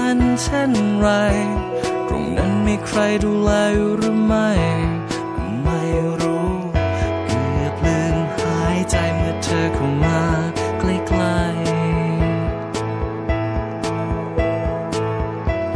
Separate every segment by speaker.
Speaker 1: จะเป็นเช่นไร ตรงนั้นมีใครดูแลอยู่หรือไม่ก็ไม่รู้ เกือบลืมหายใจเมื่อเธอเข้ามาใกล้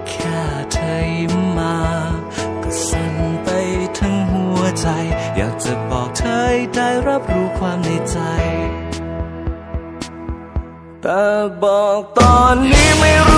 Speaker 1: ๆ แค่เธอยิ้มมา ก็สั่นไปทั้งหัวใจ อยากจะบอกเธอได้รับรู้ความในใจแต่บอกตอนนี้ไม่รู้